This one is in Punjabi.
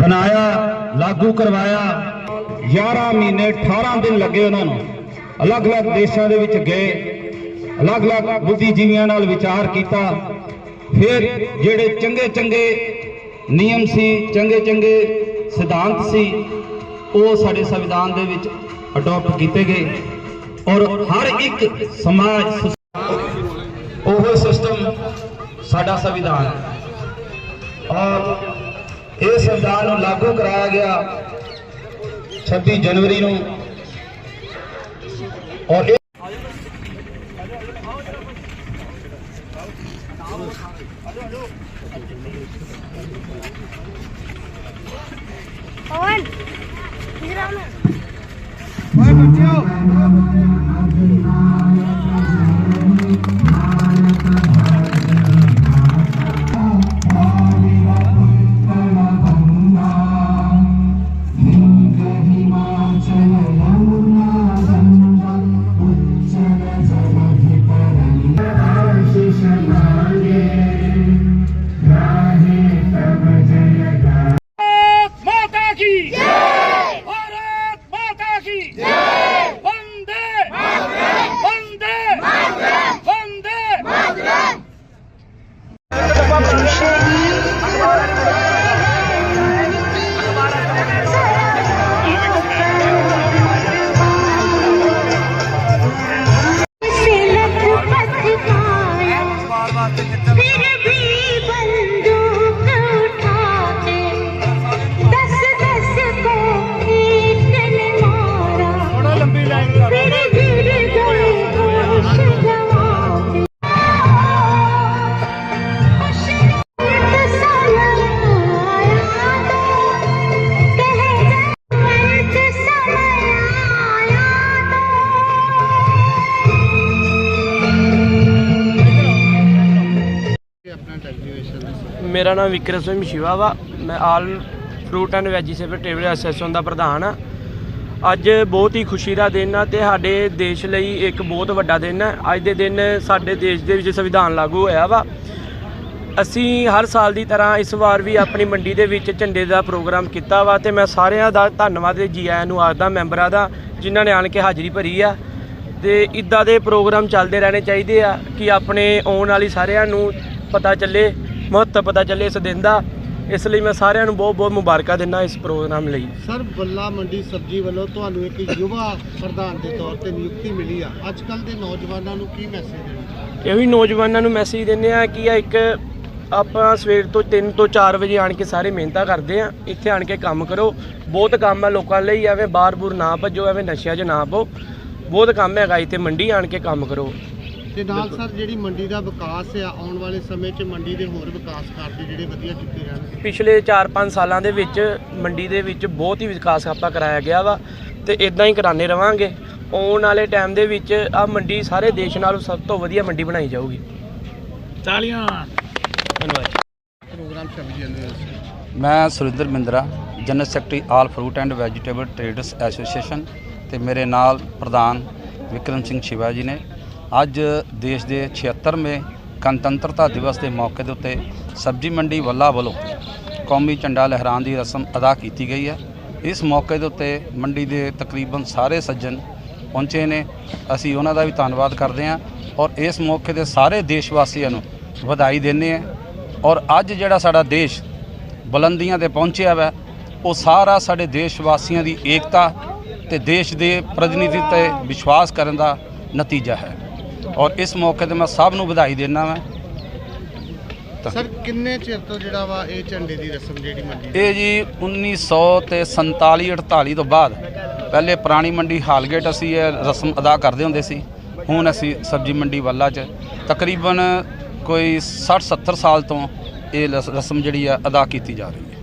ਬਣਾਇਆ ਲਾਗੂ ਕਰਵਾਇਆ 11 ਮਹੀਨੇ 18 ਦਿਨ ਲੱਗੇ ਉਹਨਾਂ ਨੂੰ ਅਲੱਗ-ਅਲੱਗ ਦੇਸ਼ਾਂ ਦੇ ਵਿੱਚ ਗਏ ਅਲੱਗ-ਅਲੱਗ ਬੁੱਧੀਜੀਵੀਆਂ ਨਾਲ ਵਿਚਾਰ ਕੀਤਾ ਫਿਰ ਜਿਹੜੇ ਚੰਗੇ-ਚੰਗੇ ਨਿਯਮ ਸੀ ਚੰਗੇ-ਚੰਗੇ ਸਿਧਾਂਤ ਸੀ, ਉਹ ਸਾਡੇ ਸੰਵਿਧਾਨ ਦੇ ਵਿੱਚ ਅਡਾਪਟ ਕੀਤੇ ਗਏ ਔਰ ਹਰ ਇੱਕ ਸਮਾਜ ਉਹ ਸਿਸਟਮ ਸਾਡਾ ਸੰਵਿਧਾਨ ਔਰ ਇਹ ਸੰਵਿਧਾਨ ਨੂੰ ਲਾਗੂ ਕਰਾਇਆ ਗਿਆ 26 ਜਨਵਰੀ ਨੂੰ। ਔਰ पवन इधर आओ ना ਮੇਰਾ ਨਾਮ ਵਿਕਰਮ ਸਿੰਘ ਸ਼ਿਵਾ ਵਾ। ਮੈਂ all fruit and vegetable table association ਦਾ ਪ੍ਰਧਾਨ ਆ। ਅੱਜ ਬਹੁਤ ਹੀ ਖੁਸ਼ੀ ਦਾ ਦਿਨ ਆ ਤੇ ਸਾਡੇ ਦੇਸ਼ ਲਈ ਇੱਕ ਬਹੁਤ ਵੱਡਾ ਦਿਨ ਹੈ ਅੱਜ ਦੇ ਦਿਨ ਸਾਡੇ ਦੇਸ਼ ਦੇ ਵਿੱਚ ਸੰਵਿਧਾਨ ਲਾਗੂ ਹੋਇਆ ਵਾ। ਅਸੀਂ ਹਰ ਸਾਲ ਦੀ ਤਰ੍ਹਾਂ ਇਸ ਵਾਰ ਵੀ ਆਪਣੀ ਮੰਡੀ ਦੇ ਵਿੱਚ ਝੰਡੇ ਦਾ ਪ੍ਰੋਗਰਾਮ ਕੀਤਾ ਵਾ ਤੇ ਮੈਂ ਸਾਰਿਆਂ ਦਾ ਧੰਨਵਾਦ ਤੇ ਜੀ ਆਇਆਂ ਨੂੰ ਆਖਦਾ ਮੈਂਬਰਾਂ ਦਾ, ਜਿਨ੍ਹਾਂ ਨੇ ਆਣ ਕੇ ਹਾਜ਼ਰੀ ਭਰੀ ਆ। ਤੇ ਇਦਾਂ ਦੇ ਪ੍ਰੋਗਰਾਮ ਚੱਲਦੇ ਰਹਿਣੇ ਚਾਹੀਦੇ ਆ ਕਿ ਆਪਣੇ ਆਉਣ ਵਾਲੀ ਸਾਰਿਆਂ ਨੂੰ ਪਤਾ ਚੱਲੇ ਮਹੱਤਵ ਪਤਾ ਚੱਲੇ ਇਸ ਦਿਨ ਦਾ। ਇਸ ਲਈ ਮੈਂ ਸਾਰਿਆਂ ਨੂੰ ਬਹੁਤ ਬਹੁਤ ਮੁਬਾਰਕਾਂ ਦਿੰਦਾ ਇਸ ਪ੍ਰੋਗਰਾਮ ਲਈ। ਸਰ ਬੱਲਾ ਮੰਡੀ ਸਬਜ਼ੀ ਵੱਲੋਂ ਤੁਹਾਨੂੰ ਇੱਕ ਯੁਵਾ ਪ੍ਰਧਾਨ ਦੇ ਤੌਰ ਤੇ ਨਿਯੁਕਤੀ ਮਿਲੀ ਆ। ਅੱਜ ਕੱਲ ਦੇ ਨੌਜਵਾਨਾਂ ਨੂੰ ਕੀ ਮੈਸੇਜ ਦੇਣਾ ਇਹੋ ਹੀ ਨੌਜਵਾਨਾਂ ਨੂੰ ਮੈਸੇਜ ਦਿੰਦੇ ਆ ਕਿ ਆ ਇੱਕ ਆਪਾਂ ਸਵੇਰ ਤੋਂ 3 ਤੋਂ 4 ਵਜੇ ਆਣ ਕੇ ਸਾਰੇ ਮਿਹਨਤਾਂ ਕਰਦੇ ਆ। ਇੱਥੇ ਆਣ ਕੇ ਕੰਮ ਕਰੋ। ਬਹੁਤ ਕੰਮ ਹੈ ਲੋਕਾਂ ਲਈ ਐਵੇਂ ਬਾਹਰ-ਬੂਰ ਨਾ ਭੱਜੋ ਐਵੇਂ ਨਸ਼ਿਆਂ 'ਚ ਨਾ ਪਾਓ। ਬਹੁਤ ਕੰਮ ਹੈਗਾ ਇੱਥੇ ਮੰਡੀ ਆਣ ਕੇ ਕੰਮ ਕਰੋ। ਤੇ ਨਾਲ ਸਰ ਜਿਹੜੀ ਮੰਡੀ ਦਾ ਵਿਕਾਸ ਆ ਆਉਣ ਵਾਲੇ ਸਮੇਂ 'ਚ ਮੰਡੀ ਦੇ ਹੋਰ ਵਿਕਾਸ ਕਾਰਜ ਜਿਹੜੇ ਵਧੀਆ ਕੀਤੇ ਜਾਣ ਪਿਛਲੇ 4-5 ਸਾਲਾਂ ਦੇ ਵਿੱਚ ਮੰਡੀ ਦੇ ਵਿੱਚ ਬਹੁਤ ਹੀ ਵਿਕਾਸ ਆਪਾਂ ਕਰਾਇਆ ਗਿਆ ਵਾ ਤੇ ਇਦਾਂ ਹੀ ਕਰਾਣੇ ਰਵਾਂਗੇ। ਆਉਣ ਵਾਲੇ ਟਾਈਮ ਦੇ ਵਿੱਚ ਆ ਮੰਡੀ ਸਾਰੇ ਦੇਸ਼ ਨਾਲੋਂ ਸਭ ਤੋਂ ਵਧੀਆ ਮੰਡੀ ਬਣਾਈ ਜਾਊਗੀ। ਤਾਲੀਆਂ। ਧੰਨਵਾਦ। ਪ੍ਰੋਗਰਾਮ ਸਬਜ਼ੀ ਯੂਨੀਵਰਸਿਟੀ ਮੈਂ Surinder Mindra general secretary all fruit and vegetable traders association ਤੇ ਮੇਰੇ ਨਾਲ ਪ੍ਰਧਾਨ ਵਿਕਰਮ ਸਿੰਘ ਸ਼ਿਵਾ ਜੀ ਨੇ ਅੱਜ ਦੇਸ਼ ਦੇ 76ਵੇਂ ਗਣਤੰਤਰਤਾ ਦਿਵਸ ਦੇ ਮੌਕੇ ਦੇ ਉੱਤੇ ਸਬਜ਼ੀ ਮੰਡੀ ਵੱਲਾ ਵੱਲੋਂ ਕੌਮੀ ਝੰਡਾ ਲਹਿਰਾਉਣ ਦੀ ਰਸਮ ਅਦਾ ਕੀਤੀ ਗਈ ਹੈ। ਇਸ ਮੌਕੇ ਦੇ ਉੱਤੇ ਮੰਡੀ ਦੇ ਤਕਰੀਬਨ ਸਾਰੇ ਸੱਜਣ ਪਹੁੰਚੇ ਨੇ। ਅਸੀਂ ਉਹਨਾਂ ਦਾ ਵੀ ਧੰਨਵਾਦ ਕਰਦੇ ਹਾਂ ਔਰ ਇਸ ਮੌਕੇ ਦੇ ਸਾਰੇ ਦੇਸ਼ ਵਾਸੀਆਂ ਨੂੰ ਵਧਾਈ ਦਿੰਦੇ ਹਾਂ। ਔਰ ਅੱਜ ਜਿਹੜਾ ਸਾਡਾ ਦੇਸ਼ ਬੁਲੰਦੀਆਂ ਤੇ ਪਹੁੰਚਿਆ ਵਾ, ਉਹ ਸਾਰਾ ਸਾਡੇ ਦੇਸ਼ ਵਾਸੀਆਂ ਦੀ ਏਕਤਾ ਤੇ ਦੇਸ਼ ਦੇ ਪ੍ਰਤੀਨਿਧੀ ਤੇ ਵਿਸ਼ਵਾਸ ਕਰਨ ਦਾ ਨਤੀਜਾ ਹੈ। ਔਰ ਇਸ ਮੌਕੇ ਤੇ ਮੈਂ ਸਭ ਨੂੰ ਵਧਾਈ ਦਿੰਦਾ ਵਾਂ ਸਰ ਕਿੰਨੇ ਚਿਰ ਤੋਂ ਜਿਹੜਾ ਵਾ ਇਹ ਝੰਡੇ ਦੀ ਰਸਮ ਜਿਹੜੀ ਮੰਡੀ ਦੀ? ਇਹ ਜੀ 1900 ਤੇ 47 48 ਤੋਂ ਬਾਅਦ ਪਹਿਲੇ ਪੁਰਾਣੀ ਮੰਡੀ ਹਾਲਗੇਟ ਅਸੀਂ ਇਹ ਰਸਮ ਅਦਾ ਕਰਦੇ ਹੁੰਦੇ ਸੀ ਹੁਣ ਅਸੀਂ ਸਬਜ਼ੀ ਮੰਡੀ ਵੱਲਾ 'ਚ ਤਕਰੀਬਨ ਕੋਈ 60 70 ਸਾਲ ਤੋਂ ਇਹ ਰਸਮ ਜਿਹੜੀ ਆ ਅਦਾ ਕੀਤੀ ਜਾ ਰਹੀ ਹੈ